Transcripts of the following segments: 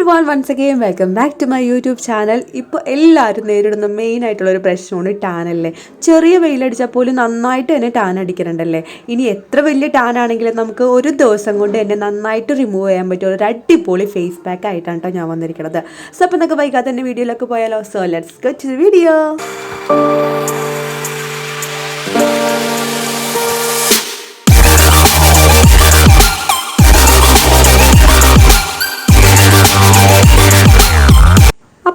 Everyone once again welcome back to my YouTube channel ഇപ്പോൾ എല്ലാവരും നേരിടുന്ന മെയിൻ ആയിട്ടുള്ള ഒരു പ്രശ്നമാണ് ടാനല്ലേ ചെറിയ വെയിലടിച്ചാൽ പോലും നന്നായിട്ട് തന്നെ ടാൻ അടിക്കുന്നുണ്ടല്ലേ ഇനി എത്ര വലിയ ടാൻ ആണെങ്കിലും നമുക്ക് ഒരു ദിവസം കൊണ്ട് തന്നെ നന്നായിട്ട് റിമൂവ് ചെയ്യാൻ പറ്റും. ഒരു അടിപൊളി ഫേസ് പാക്ക് ആയിട്ടാണ് കേട്ടോ ഞാൻ വന്നിരിക്കുന്നത് സോ അപ്പം നമുക്ക് വൈകാതെ തന്നെ വീഡിയോയിലൊക്കെ പോയാലോ? സോ ലെറ്റ്സ് ഗോ വീഡിയോ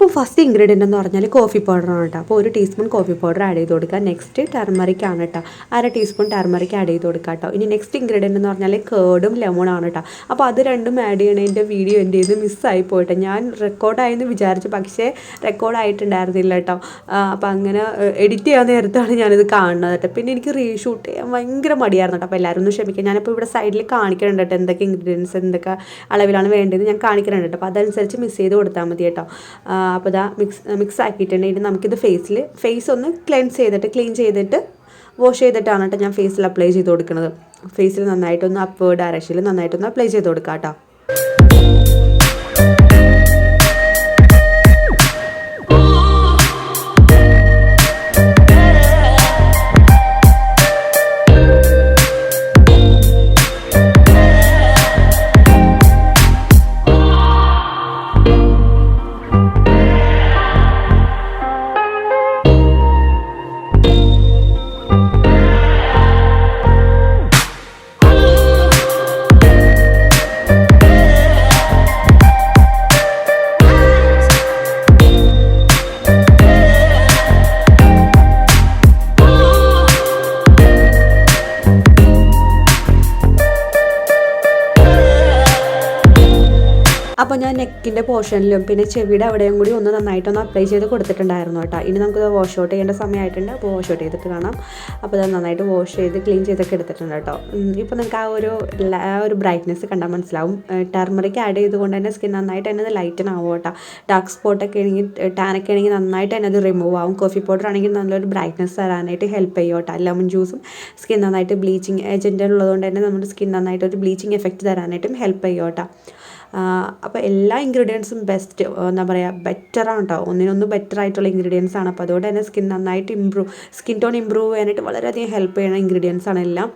അപ്പോൾ ഫസ്റ്റ് ഇൻഗ്രീഡിയന്റ് എന്ന് പറഞ്ഞാൽ കോഫി പൗഡർ ആണ് കേട്ടോ അപ്പോൾ ഒരു ടീസ്പൂൺ കോഫി പൗഡർ ആഡ് ചെയ്ത് കൊടുക്കുക നെക്സ്റ്റ് ടർമറിക് ആണ് കേട്ടോ അര ടീസ്പൂൺ ടർമറിക് ആഡ് ചെയ്ത് കൊടുക്കുക കേട്ടോ ഇനി നെക്സ്റ്റ് ഇൻഗ്രീഡിയന്റ് എന്ന് പറഞ്ഞാൽ കേർഡും ആണ് കേട്ടോ അപ്പോൾ അത് രണ്ടും ആഡ് ചെയ്യണതിന്റെ വീഡിയോ എന്റെ ഇത് മിസ്സായി പോയിട്ട്. ഞാൻ റെക്കോർഡായെന്ന് വിചാരിച്ചു പക്ഷേ റെക്കോർഡ് ആയിട്ടുണ്ടായിരുന്നില്ല കേട്ടോ അപ്പോൾ അങ്ങനെ എഡിറ്റ് ചെയ്യാൻ നേരത്താണ് ഞാനിത് കാണുന്നത് കേട്ടോ പിന്നെ എനിക്ക് റീഷൂട്ട് ചെയ്യാൻ ഭയങ്കര മടിയായിരുന്നു കേട്ടോ അപ്പോൾ എല്ലാവരും ഒന്ന് ക്ഷമിക്കുക ഞാനിപ്പോൾ ഇവിടെ സൈഡിൽ കാണിക്കുന്നുണ്ട് കേട്ടോ എന്തൊക്കെ ഇൻഗ്രീഡിയൻസ് എന്തൊക്കെ അളവിലാണ് വേണ്ടത് ഞാൻ കാണിക്കുന്നുണ്ട് കേട്ടോ അപ്പോൾ അതനുസരിച്ച് മിസ് ചെയ്ത് കൊടുത്താൽ മതി കേട്ടോ അപ്പോൾ ഇതാ മിക്സ് മിക്സ് ആക്കിയിട്ടുണ്ടെങ്കിൽ നമുക്കിത് ഫേസിൽ ഫേസ് ഒന്ന് ക്ലെൻസ് ചെയ്തിട്ട് ക്ലീൻ ചെയ്തിട്ട് വാഷ് ചെയ്തിട്ടാണ് കേട്ടോ ഞാൻ ഫേസിൽ അപ്ലൈ ചെയ്ത് കൊടുക്കുന്നത് ഫേസിൽ നന്നായിട്ടൊന്ന് അപ്പ് ഡയറക്ഷനിൽ നന്നായിട്ടൊന്ന് അപ്ലൈ ചെയ്ത് കൊടുക്കാം കേട്ടോ അപ്പോൾ ഞാൻ നെക്കിന്റെ പോർഷനിലും പിന്നെ ചെവിയുടെ അവിടെയും കൂടി ഒന്ന് നന്നായിട്ടൊന്ന് അപ്ലൈ ചെയ്ത് കൊടുത്തിട്ടുണ്ടായിരുന്നു കേട്ടോ. ഇനി നമുക്ക് വാഷ് ഔട്ട് ചെയ്യേണ്ട സമയമായിട്ടുണ്ട്. അപ്പോൾ വാഷ് ഔട്ട് ചെയ്തിട്ട് കാണാം. അപ്പോൾ അത് നന്നായിട്ട് വാഷ് ചെയ്ത് ക്ലീൻ ചെയ്തൊക്കെ എടുത്തിട്ടുണ്ട് കേട്ടോ. ഇപ്പോൾ നിങ്ങൾക്ക് ആ ഒരു ആ ഒരു ബ്രൈറ്റ്നെസ് കണ്ടാൽ മനസ്സിലാവും. ടർമറിക്ക് ആഡ് ചെയ്തുകൊണ്ട് തന്നെ സ്കിൻ നന്നായിട്ട് തന്നെ അത് ലൈറ്റൻ ആവും കേട്ടോ. ഡാർക്ക് സ്പോട്ടൊക്കെ ആണെങ്കിൽ ടാനൊക്കെ ആണെങ്കിൽ നന്നായിട്ട് തന്നെ അത് റിമൂവ് ആവും. കോഫി പൗഡർ ആണെങ്കിൽ നല്ലൊരു ബ്രൈറ്റ്നെസ് തരാനായിട്ട് ഹെൽപ്പ് ചെയ്യും കേട്ടോ. ലെമൺ ജ്യൂസും സ്കിൻ നന്നായിട്ട് ബ്ലീച്ചിങ് ഏജന്റ് ഉള്ളതുകൊണ്ട് തന്നെ നമ്മുടെ സ്കിൻ നന്നായിട്ട് ഒരു ബ്ലീച്ചിങ് എഫക്റ്റ് തരാനായിട്ടും ഹെൽപ്പ് ചെയ്യും കേട്ടോ. അപ്പോൾ എല്ലാ ഇൻഗ്രീഡിയൻസും ബെസ്റ്റ് എന്താ പറയുക ബെറ്ററാണ് കേട്ടോ ഒന്നിനൊന്ന് ബെറ്റർ ആയിട്ടുള്ള ഇൻഗ്രീഡിയൻസ് ആണ്. അപ്പോൾ അതുകൊണ്ട് തന്നെ സ്കിൻ നന്നായിട്ട് ഇമ്പ്രൂവ് സ്കിൻ ടോൺ ഇമ്പ്രൂവ് ചെയ്യാനായിട്ട് വളരെയധികം ഹെൽപ്പ് ചെയ്യുന്ന ഇൻഗ്രീഡിയൻസ് ആണ് എല്ലാം.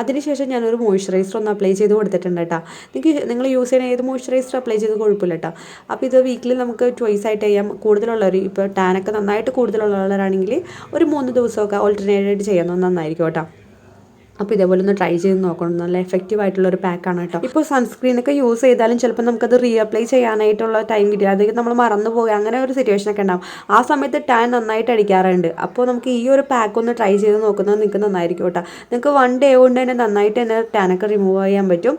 അതിനുശേഷം ഞാനൊരു മോയ്സ്ചറൈസർ ഒന്ന് അപ്ലൈ ചെയ്ത് കൊടുത്തിട്ടുണ്ട് കേട്ടോ നിങ്ങൾക്ക് നിങ്ങൾ യൂസ് ചെയ്യുന്ന ഏത് മോയ്സ്ചറൈസർ അപ്ലൈ ചെയ്ത് കുഴപ്പമില്ല കേട്ടോ അപ്പോൾ ഇത് വീക്കിലി നമുക്ക് ചോയ്സ് ആയിട്ട് ചെയ്യാം. കൂടുതലുള്ളവർ ഇപ്പോൾ ടാനൊക്കെ നന്നായിട്ട് കൂടുതലുള്ളവരാണെങ്കിൽ ഒരു മൂന്ന് ദിവസമൊക്കെ ഓൾട്ടർനേറ്റ് ചെയ്യുന്നത് നന്നായിരിക്കും കേട്ടോ. അപ്പോൾ ഇതേപോലെ ഒന്ന് ട്രൈ ചെയ്ത് നോക്കണം. നല്ല എഫക്റ്റീവ് ആയിട്ടുള്ള ഒരു പാക്കാണ് കേട്ടോ ഇപ്പോൾ സൺസ്ക്രീൻ ഒക്കെ യൂസ് ചെയ്താലും ചിലപ്പോൾ നമുക്കത് റീഅപ്ലൈ ചെയ്യാനായിട്ടുള്ള ടൈം കിട്ടില്ല. അതൊക്കെ നമ്മൾ മറന്നു പോകുക അങ്ങനെ ഒരു സിറ്റുവേഷൻ ഒക്കെ ഉണ്ടാവും. ആ സമയത്ത് ടാൻ നന്നായിട്ട് അടിക്കാറുണ്ട്. അപ്പോൾ നമുക്ക് ഈ ഒരു പാക്ക് ഒന്ന് ട്രൈ ചെയ്ത് നോക്കുന്നത് നിങ്ങൾക്ക് നന്നായിരിക്കും കേട്ടോ നിങ്ങൾക്ക് വൺ ഡേ കൊണ്ട് തന്നെ നന്നായിട്ട് തന്നെ ടാനൊക്കെ റിമൂവ് ചെയ്യാൻ പറ്റും.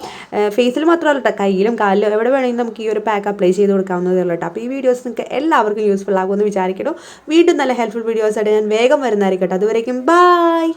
ഫേസിൽ മാത്രമല്ല കേട്ടോ കയ്യിലും കാലിലും എവിടെ വേണമെങ്കിലും നമുക്ക് ഈ ഒരു പാക്ക് അപ്ലൈ ചെയ്ത് കൊടുക്കാവുന്നതേ ഉള്ളൂ അപ്പോൾ ഈ വീഡിയോസ് നിങ്ങൾക്ക് എല്ലാവർക്കും യൂസ്ഫുൾ ആകുമെന്ന് വിചാരിക്കട്ടോ വീണ്ടും നല്ല ഹെൽപ്ഫുൾ വീഡിയോസ് ആയിട്ട് ഞാൻ വേഗം വരുന്നതായിരിക്കും കേട്ടോ അതുവരേക്കും ബൈ